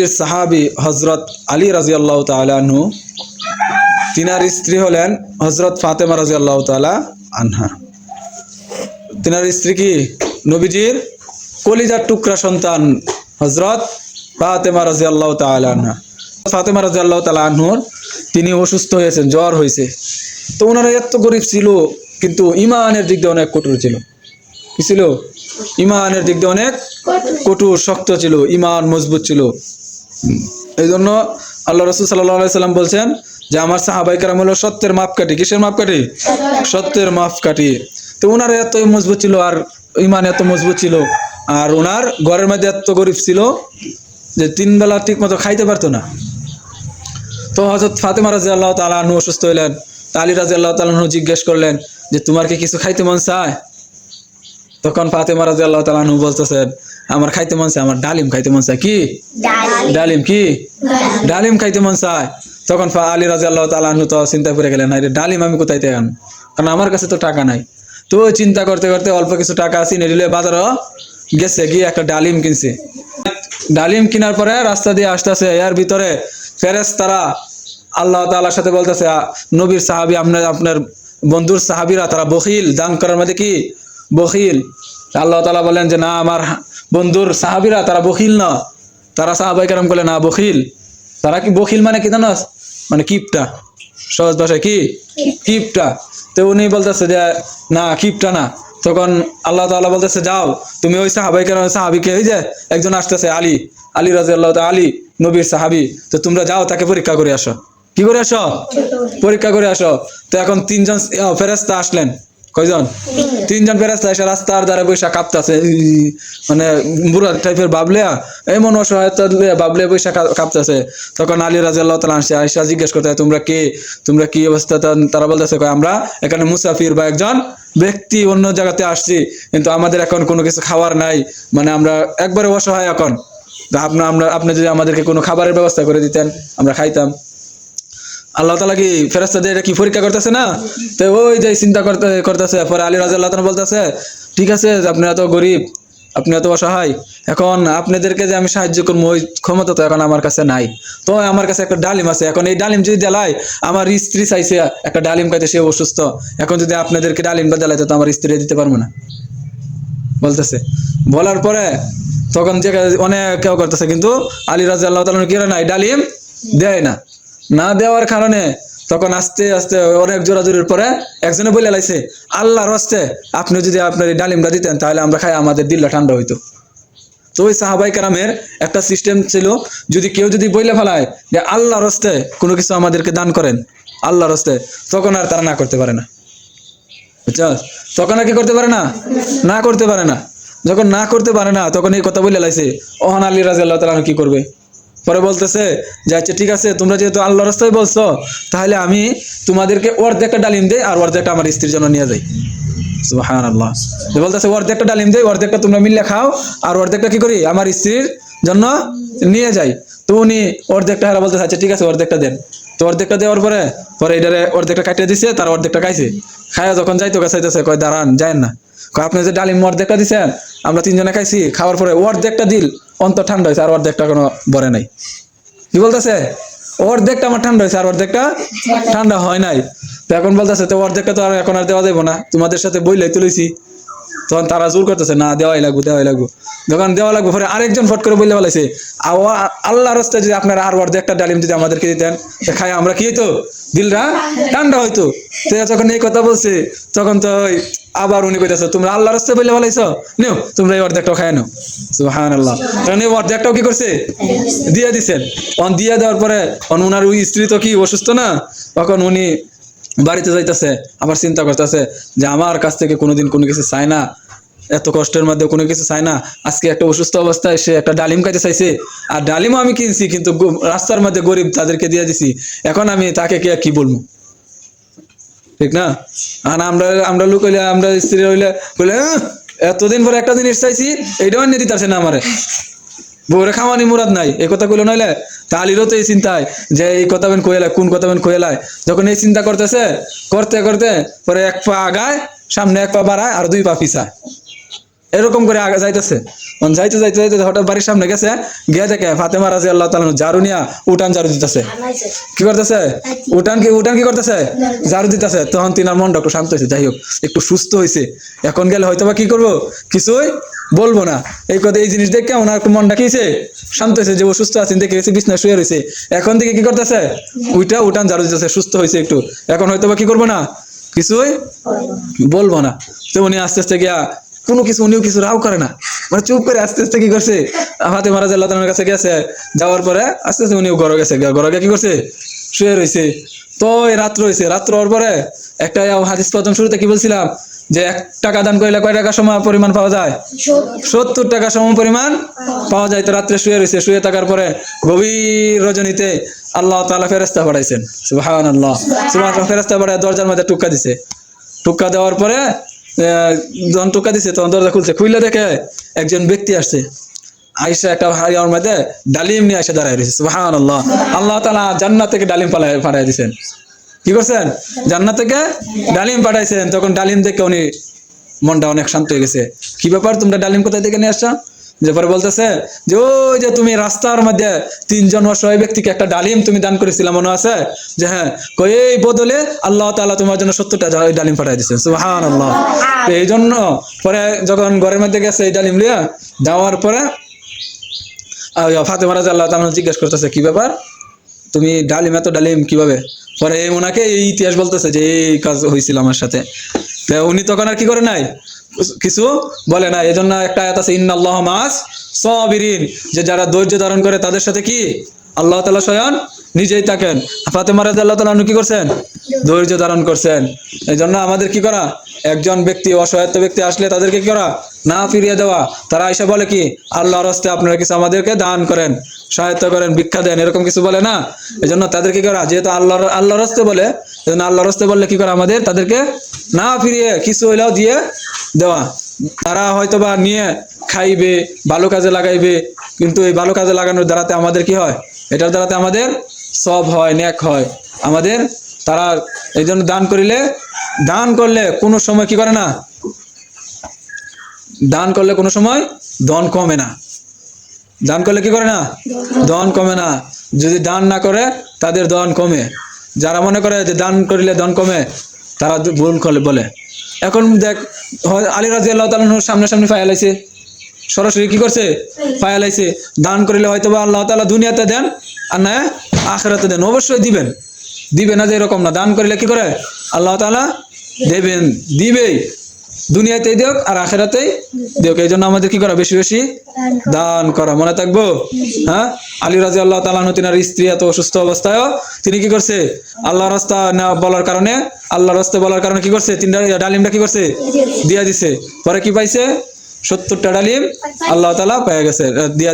যে সাহাবি হজরত আলী রাজিয়াল্লাহ তালু তিনার স্ত্রী হলেন হজরত ফাতেমা রাজিয়াল্লাহ তালা আনহা। তিনার স্ত্রী কি? নবীজির কলিজার টুকরা সন্তান হজরত ফাতেমা রাজিয়াল্লাহ তালা আনহা। ফাতেমা রাজিয়াল্লাহ তালা আনহুর তিনি অসুস্থ হয়েছেন, জ্বর হয়েছে। তো ওনারা এত গরিব ছিল, কিন্তু ইমানের দিক দিয়ে অনেক কঠোর ছিল। কি ছিল? ইমানের দিক দিয়ে অনেক কঠোর, শক্ত ছিল, ইমান মজবুত ছিল। এই জন্য আল্লাহ রসুল সাল্লাম বলছেন যে আমার সাহাবাই কারাম হলো সত্যের মাপকাঠি। কিসের মাপকাঠি? সত্যের মাপকাঠি। তো ওনার এত মজবুত ছিল আর ইমান এত মজবুত ছিল। আর ওনার ঘরের মধ্যে এত গরিব ছিল যে তিন বেলা ঠিক মতো খাইতে পারতো না। তো হজরত ফাতেমা রাজি আল্লাহ তালু অসুস্থ হইলেন। তা আলী রাজি আল্লাহ তালু জিজ্ঞেস করলেন যে, তোমার কি কিছু খাইতে মন চায়? তখন ফাতেমা রাজি আল্লাহ তালু বলতেছেন আমার খাইতে মন চায় আমার ডালিম খাইতে মন চায় কি? ডালিম। কি? ডালিম। খাইতে মন চায়। তখন আলী রাজি আল্লাহ তালু তো চিন্তা করে গেলেন আরে ডালিম আমি কোথায় থেকে আনব? কারণ আমার কাছে তো টাকা নাই। তো চিন্তা করতে করতে অল্প কিছু টাকা কিনে দিলে বাজারও গেছে গিয়ে একটা ডালিম কিনছে। ডালিম কেনার পরে রাস্তা দিয়ে আসতেছে এর ভিতরে ফেরেস তারা আল্লাহ তালার সাথে বলতেছে নবীর সাহাবি আপনার আপনার বন্ধুর সাহাবিরা তারা বখিল দান করার মধ্যে কি? বখিল। আল্লাহ তালা বলেন যে না আমার বন্ধুর সাহাবিরা তারা বখিল না। তারা সাহাবাই কারাম বলে না বখিল। তারা কি বখিল মানে কি জানোস মানে কিপটা। সহজ ভাষায় কি? কিপটা। তো উনি বলতেছে যে না কিপটা না। তখন আল্লাহ তাআলা বলতেছে যাও তুমি ওই সাহাবাই কেন সাহাবিকে ওই যে একজন আসতেছে আলী। আলী রাজি আল্লাহ আলী নবীর সাহাবি। তো তোমরা যাও তাকে পরীক্ষা করে আসো। কি করে আসো? পরীক্ষা করে। আসো। তো এখন তিনজন ফেরেস্তা আসলেন। কয়জন? তিনজন। ফেরেস্তা এসে রাস্তার দ্বারা বৈশা কাঁপতাছে মানে বুড়া টাইপের বাবলিয়া এমন অসহায়তা বাবলিয়া বৈশা কাঁপতাছে। তখন আলী রাজি আল্লাহ তালা আসে আয়সা জিজ্ঞেস করতে তোমরা কে? তোমরা কি অবস্থা? তারা বলতেছে কয়, আমরা এখানে মুসাফির বা একজন ব্যক্তি অন্য জায়গাতে আসছি কিন্তু আমাদের এখন কোনো কিছু খাওয়ার নাই মানে আমরা একবারে অসহায় এখন। আপনার আমরা আপনি যদি আমাদেরকে কোনো খাবারের ব্যবস্থা করে দিতেন আমরা খাইতাম। আল্লাহ তালা কি ফেরাস্তা দিয়ে এটা কি পরীক্ষা করতেছে না? তো ওই যে চিন্তা করতে, করতেছে, পরে আলী রাজা আল্লাহ বলতেছে, ঠিক আছে যে আপনি এত গরিব, আপনি এত অসহায়, এখন আপনাদেরকে যে আমি সাহায্য করব, ওই ক্ষমতা তো এখন আমার কাছে নাই। তো আমার কাছে একটা ডালিম আছে, এখন এই ডালিম যদি দেলায় আমার স্ত্রী চাইছে একটা ডালিম খাইতে, সে অসুস্থ। এখন যদি আপনাদেরকে ডালিমটা দেলায় তো আমার স্ত্রী দিতে পারব না। বলতেছে। বলার পরে তখন যে অনেক কেউ করতেছে, কিন্তু আলী রাজা আল্লাহ তালন কি নাই ডালিম দেয় না। না দেওয়ার কারণে তখন আস্তে আস্তে অনেক জোরাজোরির পরে একজনে বলে লাইছে, আল্লাহর হস্তে আপনি যদি আপনার এই ডালিমটা দিতেন তাহলে আমরা খাই, আমাদের দিলটা ঠান্ডা হইতো। তো ওই সাহাবাই কারামের একটা সিস্টেম ছিল, যদি কেউ যদি বইলে ফেলায় যে আল্লাহর হস্তে কোনো কিছু আমাদেরকে দান করেন, আল্লাহর হস্তে, তখন আর তারা না করতে পারে না। বুঝছস তখন আর কি করতে পারে না? না করতে পারে না। যখন না করতে পারে না, তখন এই কথা বলে লাইছে ওহান আলী রাজি আল্লাহ তালা কি করবে? পরে বলতেছে যে আচ্ছা ঠিক আছে, তোমরা যেহেতু আল্লাহ রাস্তায় বলছো, তাহলে আমি তোমাদেরকে অর্ধেকটা ডালিম দেই আর অর্ধেকটা আমার স্ত্রীর জন্য নিয়ে যাই। সুবাহান আল্লাহ বলতেছে, অর্ধেকটা ডালিম দেই, অর্ধেকটা তোমরা মিললে খাও আর অর্ধেকটা কি করি আমার স্ত্রীর জন্য নিয়ে যাই। তো উনি অর্ধেকটা হারা বলতেছে আচ্ছা ঠিক আছে, অর্ধেকটা দেন। তো অর্ধেকটা দেওয়ার পরে পরে এটারে অর্ধেকটা কাটিয়ে দিছে, তার অর্ধেকটা খাইছে। খায়া যখন যাইতো কাছাইতেছে কয়, দাঁড়ান যায় না। আপনি যে ডালিম অর্ধেকটা দিছেন, আমরা তিনজনে খাইছি, খাওয়ার পরে অর্ধেকটা দিল, অন্ত ঠান্ডা হয়েছে আর অর্ধেকটা কোনো বরে নাই। কি বলতেছে? অর্ধেকটা আমার ঠান্ডা হয়েছে আর অর্ধেকটা ঠান্ডা হয় নাই। তো এখন বলতেছে, তো অর্ধেকটা তো আর এখন আর দেওয়া যাব না, তোমাদের সাথে বইলাই তুলেছি। তখন তারা জোর করতেছে, না, দেওয়াই লাগবো দেওয়াই লাগবো। যখন দেওয়া লাগবো, পরে আরেকজন ফট করে বললে বলেছে আল্লাহ রাস্তায় যদি আপনারা আর অর্ধেকটা ডালিম যদি আমাদেরকে দিতেন খাই আমরা কি হইতো? দিলরা? ঠান্ডা হইতো। তো যখন এই কথা বলছে, তখন তো ওই আবার উনি কইতেছে, তোমরা আল্লাহ রাস্তায় বললে বলাইছো নিও, তোমরা এই অর্ধেকটাও খাই নাও। সুহান আল্লাহ তখন এই অর্ধেকটাও কি করছে? দিয়ে দিছেন অন দিয়ে দেওয়ার পরে অন উনার ওই স্ত্রী তো কি, অসুস্থ না? তখন উনি বাড়িতে যাইতেছে, আবার চিন্তা করতেছে যে, আমার কাছ থেকে কোনোদিন কোনো কিছু চায় না। এত কষ্টের মধ্যে কোনো কিছু চায় না। আজকে একটা অসুস্থ অবস্থায় সে একটা ডালিম খাইতে চাইছে। আর ডালিমও আমি কিনছি, কিন্তু রাস্তার মধ্যে গরিব তাদেরকে দিয়ে দিছি। এখন আমি তাকে কি কি বলব? ঠিক না? আর আমরা আমরা লোক হইলে, আমরা স্ত্রী হইলে, বলে এতদিন পরে একটা জিনিস চাইছি, এইটাও নিয়ে দিতে না আমারে। বউরে খাওয়ানি মুরাদ নাই এই কথা কইলো নইলে? তালিরও তো এই চিন্তায়, যে এই কথা বেন কইলায় কোন কথা বেন কইলায় যখন এই চিন্তা করতেছে, করতে করতে, পরে এক পা আগায়, সামনে এক পা বাড়ায়, আর দুই পা পিছায়। এরকম করে আগে যাইতেছে। যাইতে যাইতে যাইতে হঠাৎ বাড়ির সামনে গেছে, গিয়ে দেখে ফাতেমা রাজি আল্লাহ তালা ঝাড়ু নিয়া উঠান ঝাড়ু দিতেছে। কি করতেছে? উঠান কি উঠান কি করতেছে? ঝাড়ু দিতেছে। তখন তিনার মনটা একটু শান্ত হয়েছে যাই হোক, একটু সুস্থ হয়েছে এখন গেলে হয়তো বা কি করব? কিছুই বলব না। এই কথা, এই জিনিস দেখে ওনার একটু মনটা কি হয়েছে শান্ত হয়েছে যে ও সুস্থ আছেন দেখে গেছে বিছনা শুয়ে রয়েছে এখন থেকে কি করতেছে? উইটা উঠান ঝাড়ু দিতেছে, সুস্থ হয়েছে একটু। এখন হয়তো বা কি করব না? কিছুই বলব না। তো উনি আস্তে আস্তে গিয়া কোনো কিছু, উনিও কিছু রাও করে না। মানে চুপ করে আস্তে আস্তে কি করছে? হাতে মারা আল্লাহ কাছে গেছে। যাওয়ার পরে আস্তে আস্তে উনিও ঘরে গেছে। ঘরে গিয়ে কি করছে? শুয়ে রয়েছে তো এই রাত্র হয়েছে রাত্র হওয়ার পরে একটা হাদিস প্রথম শুরুতে কি বলছিলাম? যে এক টাকা দান করলে কয় টাকা সময় পরিমাণ পাওয়া যায়? সত্তর টাকা সম পরিমাণ পাওয়া যায়। তো রাত্রে শুয়ে রয়েছে শুয়ে থাকার পরে গভীর রজনীতে আল্লাহ তাআলা ফেরেস্তা পাঠাইছেন। সুবহান আল্লাহ সুবহান ফেরেস্তা পাঠায় দরজার মধ্যে টুকা দিছে। টুক্কা দেওয়ার পরে যখন টুক্কা দিছে, তখন দরজা খুলছে। খুললে দেখে একজন ব্যক্তি আসছে। আইসা একটা হারিয়ার মধ্যে ডালিম নিয়ে আইসা দাঁড়ায় রয়েছে। সুবহান আল্লাহ আল্লাহ তালা জান্নাত থেকে ডালিম পালায় পাঠাই দিছেন। কি করছেন? জান্নাত থেকে ডালিম পাঠাইছেন। তখন ডালিম দেখে উনি মনটা অনেক শান্ত হয়ে গেছে। কি ব্যাপার, তোমরা ডালিম কোথায় থেকে নিয়ে আসছো? যে পরে বলতেছে যে ওই যে তুমি রাস্তার মধ্যে তিনজন অসহায় ব্যক্তিকে একটা ডালিম তুমি দান করেছিলে, মনে আছে? যে হ্যাঁ এই বদলে আল্লাহ তাআলা তোমার জন্য সত্তরটা ডা- ডালিম পাঠাই দিচ্ছেন সুহান আল্লাহ এই জন্য পরে যখন ঘরের মধ্যে গেছে এই ডালিম লিয়া, যাওয়ার পরে ফাতে ফাতেমা রাজা আল্লাহ তাআলা জিজ্ঞেস করতেছে, কি ব্যাপার? তুমি ডালিম, এত ডালিম কীভাবে? পরে ওনাকে এই ইতিহাস বলতেছে যে এই কাজ হয়েছিল আমার সাথে। উনি তখন আর কি করে নাই? কিছু বলে না। এই জন্য একটা আয়াত আছে, ইন্নাল্লাহ মাস সাবিরিন যে যারা ধৈর্য ধারণ করে তাদের সাথে কি? আল্লাহ তাআলা স্বয়ং নিজেই থাকেন। ফাতেমা রাদিয়াল্লাহু তাআলা কি করছেন? ধৈর্য ধারণ করছেন। এই জন্য আমাদের কি করা? একজন ব্যক্তি, অসহায়ত্ব ব্যক্তি আসলে তাদেরকে কি করা? না ফিরিয়ে দেওয়া। তারা এসে বলে কি, আল্লাহর হস্তে আপনারা কিছু আমাদেরকে দান করেন, সহায়তা করেন, ভিক্ষা দেন, এরকম কিছু বলে না। এই জন্য তাদেরকে কি করা? যেহেতু আল্লাহর আল্লাহর হস্তে বলে এই জন্য আল্লাহর হস্তে বললে কি করা আমাদের? তাদেরকে না ফিরিয়ে কিছু হইলেও দিয়ে দেওয়া। তারা হয়তো বা নিয়ে খাইবে, ভালো কাজে লাগাইবে, কিন্তু এই ভালো কাজে লাগানোর দ্বারাতে আমাদের কি হয়? এটার দ্বারাতে আমাদের সব হয়, ন্যাক হয়। আমাদের তারা এই জন্য দান করিলে, দান করলে কোনো সময় কি করে না? দান করলে কোনো সময় দন কমে না। দান করলে কি করে না? দন কমে না। যদি দান না করে, তাদের দন কমে। যারা মনে করে যে দান করিলে দন কমে, তারা ভুল করে বলে। এখন দেখ আলী রাজি আল্লাহ তালুর সামনাসামনি ফায়ালাইছে সরাসরি কি করছে? ফায়ালাইছে দান করিলে হয়তো বা আল্লাহ তালা দুনিয়াতে দেন আর না, আখেরাতে দেন। অবশ্যই দিবেন। দিবে না যে এরকম না। দান করিলে কি করে? আল্লাহ তালা দেবেন, দিবেই। দুনিয়াতেই দেখ আর আখেরাতেই দেখ এই জন্য আমাদের কি করা? বেশি বেশি দান করা। মনে থাকব? হ্যাঁ? আলী রাজি আল্লাহ তালাহ তিনার স্ত্রী এত অসুস্থ অবস্থায় তিনি কি করছে? আল্লাহ রাস্তা না বলার কারণে আল্লাহ রাস্তা বলার কারণে কি করছে? তিনটা ডালিমটা কি করছে? দিয়া দিছে। পরে কি পাইছে? সত্তরটা ডালিম আল্লাহ তালা পেয়ে গেছে দিয়া